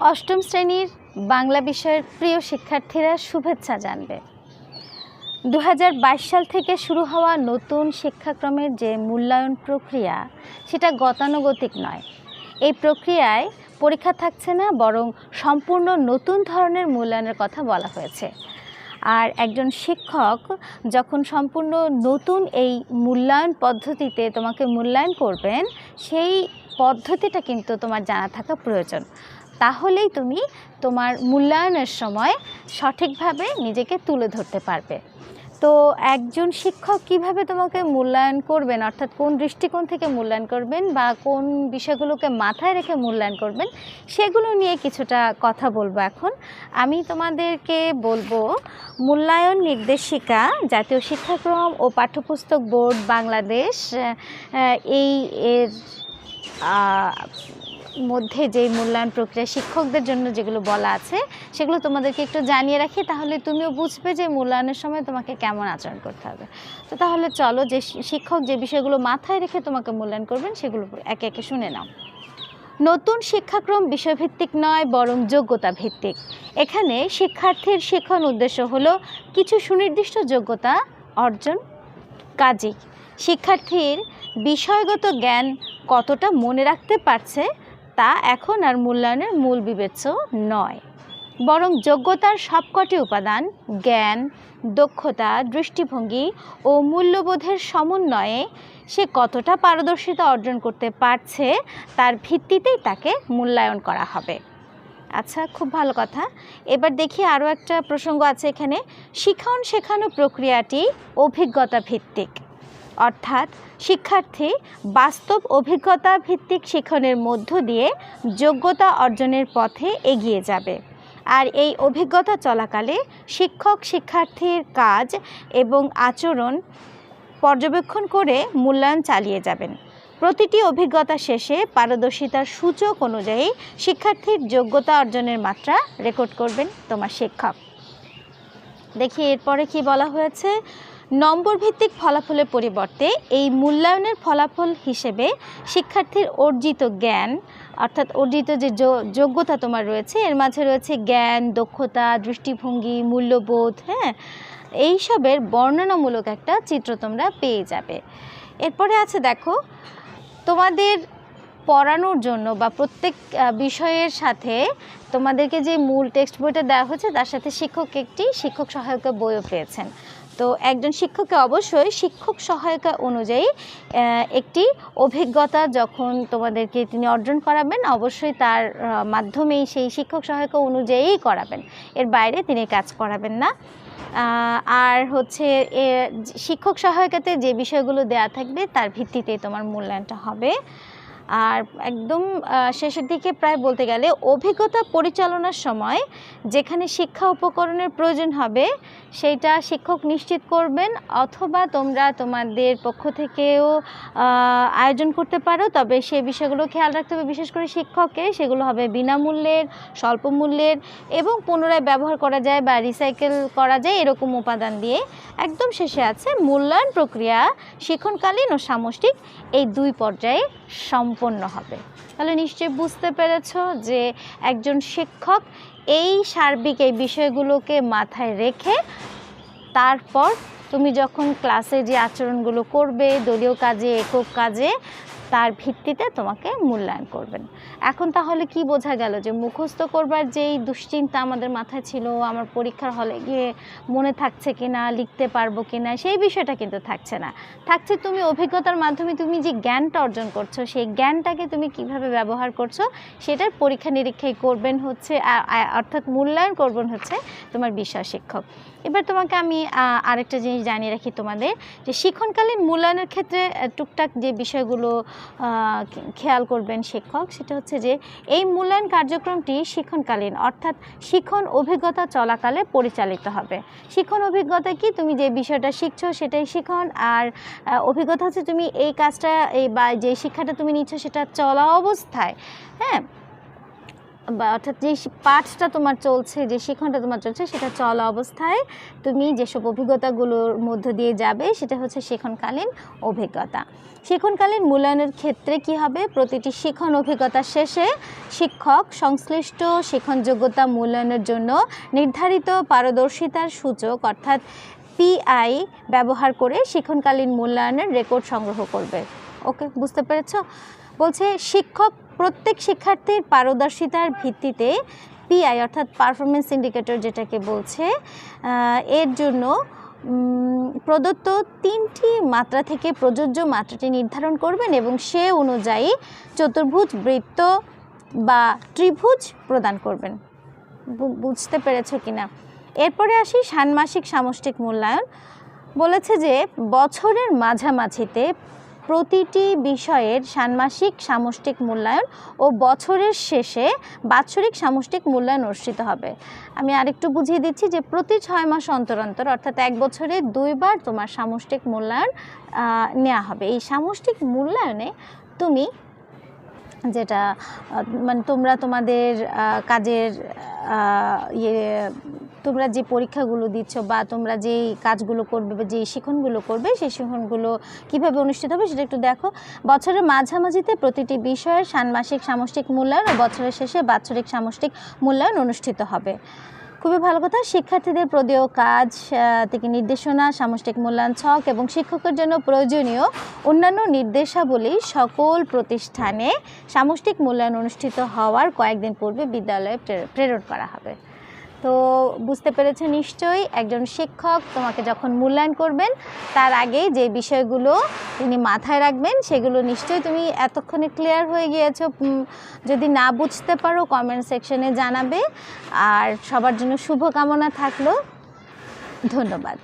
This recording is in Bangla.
অষ্টম শ্রেণির বাংলা বিষয়ের প্রিয় শিক্ষার্থীরা শুভেচ্ছা জানবে। দু হাজার বাইশ সাল থেকে শুরু হওয়া নতুন শিক্ষাক্রমের যে মূল্যায়ন প্রক্রিয়া, সেটা গতানুগতিক নয়। এই প্রক্রিয়ায় পরীক্ষা থাকছে না, বরং সম্পূর্ণ নতুন ধরনের মূল্যায়নের কথা বলা হয়েছে। আর একজন শিক্ষক যখন সম্পূর্ণ নতুন এই মূল্যায়ন পদ্ধতিতে তোমাকে মূল্যায়ন করবেন, সেই পদ্ধতিটা কিন্তু তোমার জানা থাকা প্রয়োজন। তাহলেই তুমি তোমার মূল্যায়নের সময় সঠিকভাবে নিজেকে তুলে ধরতে পারবে। তো একজন শিক্ষক কীভাবে তোমাকে মূল্যায়ন করবেন, অর্থাৎ কোন দৃষ্টিকোণ থেকে মূল্যায়ন করবেন বা কোন বিষয়গুলোকে মাথায় রেখে মূল্যায়ন করবেন, সেগুলো নিয়ে কিছুটা কথা বলব এখন। আমি তোমাদেরকে বলব, মূল্যায়ন নির্দেশিকা, জাতীয় শিক্ষাক্রম ও পাঠ্যপুস্তক বোর্ড বাংলাদেশ এই এর মধ্যে যে মূল্যায়ন প্রক্রিয়া শিক্ষকদের জন্য যেগুলো বলা আছে, সেগুলো তোমাদেরকে একটু জানিয়ে রাখি। তাহলে তুমিও বুঝবে যে মূল্যায়নের সময় তোমাকে কেমন আচরণ করতে হবে। তো তাহলে চলো যে শিক্ষক যে বিষয়গুলো মাথায় রেখে তোমাকে মূল্যায়ন করবেন, সেগুলো একে একে শুনে নাও। নতুন শিক্ষাক্রম বিষয়ভিত্তিক নয়, বরং যোগ্যতা ভিত্তিক। এখানে শিক্ষার্থীর শিক্ষণ উদ্দেশ্য হলো কিছু সুনির্দিষ্ট যোগ্যতা অর্জন। কাজী শিক্ষার্থীর বিষয়গত জ্ঞান কতটা মনে রাখতে পারছে তা এখন আর মূল্যায়নের মূল বিবেচ্য নয়। বরং যোগ্যতার সবকটি উপাদান, জ্ঞান, দক্ষতা, দৃষ্টিভঙ্গি ও মূল্যবোধের সমন্বয়ে সে কতটা পারদর্শিতা অর্জন করতে পারছে তার ভিত্তিতেই তাকে মূল্যায়ন করা হবে। আচ্ছা খুব ভালো কথা। এবার দেখি আরও একটা প্রসঙ্গ আছে এখানে। শিখন শেখানো প্রক্রিয়াটি অভিজ্ঞতা ভিত্তিক। অর্থাৎ শিক্ষার্থী বাস্তব অভিজ্ঞতা ভিত্তিক শিক্ষণের মধ্য দিয়ে যোগ্যতা অর্জনের পথে এগিয়ে যাবে। আর এই অভিজ্ঞতা চলাকালে শিক্ষক শিক্ষার্থীর কাজ এবং আচরণ পর্যবেক্ষণ করে মূল্যায়ন চালিয়ে যাবেন। প্রতিটি অভিজ্ঞতা শেষে পারদর্শিতার সূচক অনুযায়ী শিক্ষার্থীর যোগ্যতা অর্জনের মাত্রা রেকর্ড করবেন তোমার শিক্ষক। দেখি এরপরে কি বলা হয়েছে? নম্বর ভিত্তিক ফলাফলের পরিবর্তে এই মূল্যায়নের ফলাফল হিসেবে শিক্ষার্থীর অর্জিত জ্ঞান, অর্থাৎ অর্জিত যে যোগ্যতা তোমার রয়েছে, এর মাঝে রয়েছে জ্ঞান, দক্ষতা, দৃষ্টিভঙ্গি, মূল্যবোধ হ্যাঁ? এইসবের বর্ণনামূলক একটা চিত্র তোমরা পেয়ে যাবে। এরপরে আছে দেখো, তোমাদের পড়ানোর জন্য বা প্রত্যেক বিষয়ের সাথে তোমাদেরকে যে মূল টেক্সট বইটা দেওয়া হচ্ছে তার সাথে শিক্ষক একটি শিক্ষক সহায়িকা বইও পেয়েছেন। তো একজন শিক্ষককে অবশ্যই শিক্ষক সহায়িকা অনুযায়ী একটি অভিজ্ঞতা যখন তোমাদেরকে তিনি অর্জন করাবেন, অবশ্যই তার মাধ্যমেই সেই শিক্ষক সহায়িকা অনুযায়ীই করাবেন। এর বাইরে তিনি কাজ করাবেন না। আর হচ্ছে শিক্ষক সহায়িকাতে যে বিষয়গুলো দেয়া থাকবে, তার ভিত্তিতেই তোমার মূল্যায়নটা হবে। আর একদম শেষের দিকে প্রায় বলতে গেলে অভিজ্ঞতা পরিচালনার সময় যেখানে শিক্ষা উপকরণের প্রয়োজন হবে সেইটা শিক্ষক নিশ্চিত করবেন অথবা তোমরা তোমাদের পক্ষ থেকেও আয়োজন করতে পারো। তবে সেই বিষয়গুলো খেয়াল রাখতে হবে, বিশেষ করে শিক্ষককে। সেগুলো হবে বিনামূল্যের স্বল্প মূল্যের এবং পুনরায় ব্যবহার করা যায় বা রিসাইকেল করা যায় এরকম উপাদান দিয়ে। একদম শেষে আছে মূল্যায়ন প্রক্রিয়া, শিক্ষণকালীন ও সামষ্টিক। এই দুই পর্যায়ে সম্পন্ন হবে। তাহলে নিশ্চয়ই বুঝতে পেরেছ যে একজন শিক্ষক এই সার্বিক এই বিষয়গুলোকে মাথায় রেখে তারপর তুমি যখন ক্লাসে যে আচরণগুলো করবে, দলীয় কাজে, একক কাজে তার ভিত্তিতে তোমাকে মূল্যায়ন করবেন। এখন তাহলে কি বোঝা গেল যে মুখস্থ করবার যেই দুশ্চিন্তা আমাদের মাথায় ছিল, আমার পরীক্ষার হলে গিয়ে মনে থাকছে কিনা, লিখতে পারব কিনা, সেই বিষয়টা কিন্তু থাকছে না। থাকছে তুমি অভিজ্ঞতার মাধ্যমে তুমি যে জ্ঞানটা অর্জন করছ, সেই জ্ঞানটাকে তুমি কীভাবে ব্যবহার করছ, সেটার পরীক্ষা নিরীক্ষাই করবেন হচ্ছে অর্থাৎ মূল্যায়ন করবেন হচ্ছে তোমার বিষয় শিক্ষক। এবার তোমাকে আমি আরেকটা জিনিস জানিয়ে রাখি তোমাদের, যে শিক্ষণকালীন মূল্যায়নের ক্ষেত্রে টুকটাক যে বিষয়গুলো খেয়াল করবেন শিক্ষক, সেটা হচ্ছে যে এই মূল্যায়ন কার্যক্রমটি শিক্ষণকালীন, অর্থাৎ শিক্ষণ অভিজ্ঞতা চলাকালে পরিচালিত হবে। শিক্ষণ অভিজ্ঞতা কি? তুমি যে বিষয়টা শিখছো সেটাই শিখন, আর অভিজ্ঞতা হচ্ছে তুমি এই কাজটা, এই বা যে শিক্ষাটা তুমি নিচ্ছ সেটা চলা অবস্থায় হ্যাঁ? বা অর্থাৎ যে পাঠটা তোমার চলছে, যে শিক্ষণটা তোমার চলছে, সেটা চলা অবস্থায় তুমি যেসব অভিজ্ঞতাগুলোর মধ্য দিয়ে যাবে, সেটা হচ্ছে শিক্ষণকালীন অভিজ্ঞতা। শিক্ষণকালীন মূল্যায়নের ক্ষেত্রে কি হবে? প্রতিটি শিক্ষণ অভিজ্ঞতা শেষে শিক্ষক সংশ্লিষ্ট শিক্ষণ যোগ্যতা মূল্যায়নের জন্য নির্ধারিত পারদর্শিতার সূচক, অর্থাৎ পিআই ব্যবহার করে শিক্ষণকালীন মূল্যায়নের রেকর্ড সংগ্রহ করবে। ওকে, বুঝতে পেরেছ? বলছে, শিক্ষক প্রত্যেক শিক্ষার্থীর পারদর্শিতার ভিত্তিতে পিআই অর্থাৎ পারফরমেন্স ইন্ডিকেটর যেটাকে বলছে এর জন্য প্রদত্ত তিনটি মাত্রা থেকে প্রযোজ্য মাত্রাটি নির্ধারণ করবেন এবং সে অনুযায়ী চতুর্ভুজ বৃত্ত বা ত্রিভুজ প্রদান করবেন। বুঝতে পেরেছ কিনা? এরপরে আসি ষান্মাসিক সামষ্টিক মূল্যায়ন। বলেছে যে, বছরের মাঝামাঝিতে প্রতিটি বিষয়ের ষান্মাসিক সামষ্টিক মূল্যায়ন ও বছরের শেষে বাৎসরিক সামষ্টিক মূল্যায়ন অনুষ্ঠিত হবে। আমি আরেকটু বুঝিয়ে দিচ্ছি যে প্রতি ছয় মাস অন্তর অন্তর, অর্থাৎ এক বছরে দুইবার তোমার সামষ্টিক মূল্যায়ন নেওয়া হবে। এই সামষ্টিক মূল্যায়নে তুমি যেটা মানে তোমরা তোমাদের কাজের ইয়ে তোমরা যে পরীক্ষাগুলো দিচ্ছ বা তোমরা যেই কাজগুলো করবে বা যেই শিখনগুলো করবে, সেই শিখনগুলো কীভাবে অনুষ্ঠিত হবে সেটা একটু দেখো। বছরের মাঝামাঝিতে প্রতিটি বিষয়ের ষান্মাসিক সামষ্টিক মূল্যায়ন ও বছরের শেষে বাৎসরিক সামষ্টিক মূল্যায়ন অনুষ্ঠিত হবে। খুবই ভালো কথা, শিক্ষার্থীদের প্রদেয় কাজ থেকে নির্দেশনা, সামষ্টিক মূল্যায়ন, ছক এবং শিক্ষকের জন্য প্রয়োজনীয় অন্যান্য নির্দেশাবলী সকল প্রতিষ্ঠানে সামষ্টিক মূল্যায়ন অনুষ্ঠিত হওয়ার কয়েকদিন পূর্বে বিদ্যালয়ে প্রেরণ করা হবে। তো বুঝতে পেরেছ নিশ্চয়ই, একজন শিক্ষক তোমাকে যখন মূল্যায়ন করবেন, তার আগে যে বিষয়গুলো তিনি মাথায় রাখবেন, সেগুলো নিশ্চয়ই তুমি এতক্ষণে ক্লিয়ার হয়ে গিয়েছো। যদি না বুঝতে পারো কমেন্ট সেকশনে জানাবে। আর সবার জন্য শুভকামনা থাকল। ধন্যবাদ।